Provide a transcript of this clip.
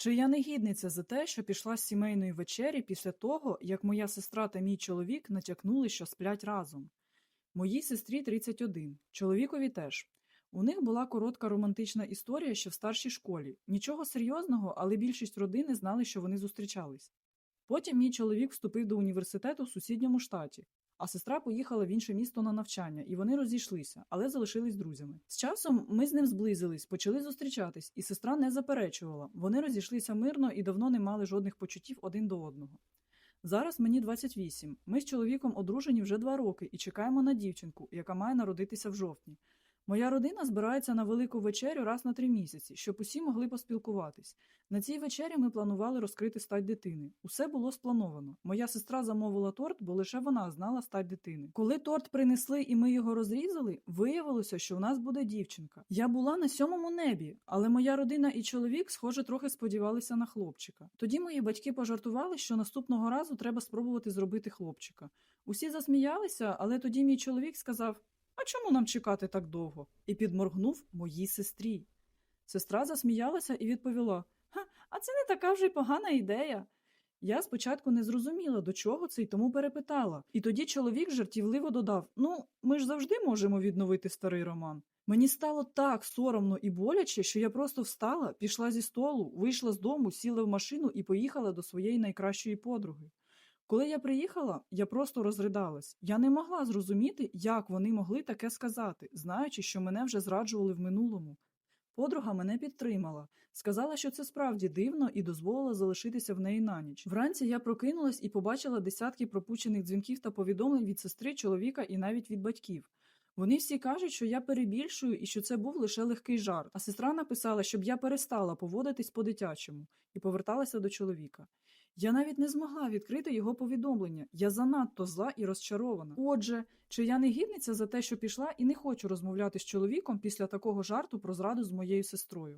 Чи я негідниця за те, що пішла з сімейної вечері після того, як моя сестра та мій чоловік натякнули, що сплять разом? Моїй сестрі 31, чоловікові теж. У них була коротка романтична історія ще в старшій школі. Нічого серйозного, але більшість родини знали, що вони зустрічались. Потім мій чоловік вступив до університету в сусідньому штаті, а сестра поїхала в інше місто на навчання, і вони розійшлися, але залишились друзями. З часом ми з ним зблизились, почали зустрічатись, і сестра не заперечувала. Вони розійшлися мирно і давно не мали жодних почуттів один до одного. Зараз мені 28. Ми з чоловіком одружені вже два роки і чекаємо на дівчинку, яка має народитися в жовтні. Моя родина збирається на велику вечерю раз на три місяці, щоб усі могли поспілкуватись. На цій вечері ми планували розкрити стать дитини. Усе було сплановано. Моя сестра замовила торт, бо лише вона знала стать дитини. Коли торт принесли і ми його розрізали, виявилося, що в нас буде дівчинка. Я була на сьомому небі, але моя родина і чоловік, схоже, трохи сподівалися на хлопчика. Тоді мої батьки пожартували, що наступного разу треба спробувати зробити хлопчика. Усі засміялися, але тоді мій чоловік сказав: А чому нам чекати так довго? і підморгнув моїй сестрі. Сестра засміялася і відповіла: Ха, а це не така вже й погана ідея. Я спочатку не зрозуміла, до чого це, й тому перепитала. І тоді чоловік жартівливо додав: Ну, ми ж завжди можемо відновити старий роман. Мені стало так соромно і боляче, що я просто встала, пішла зі столу, вийшла з дому, сіла в машину і поїхала до своєї найкращої подруги. Коли я приїхала, я просто розридалась. Я не могла зрозуміти, як вони могли таке сказати, знаючи, що мене вже зраджували в минулому. Подруга мене підтримала, сказала, що це справді дивно і дозволила залишитися в неї на ніч. Вранці я прокинулась і побачила десятки пропущених дзвінків та повідомлень від сестри, чоловіка і навіть від батьків. Вони всі кажуть, що я перебільшую і що це був лише легкий жарт. А сестра написала, щоб я перестала поводитись по-дитячому і поверталася до чоловіка. Я навіть не змогла відкрити його повідомлення. Я занадто зла і розчарована. Отже, чи я не гідниця за те, що пішла, і не хочу розмовляти з чоловіком після такого жарту про зраду з моєю сестрою?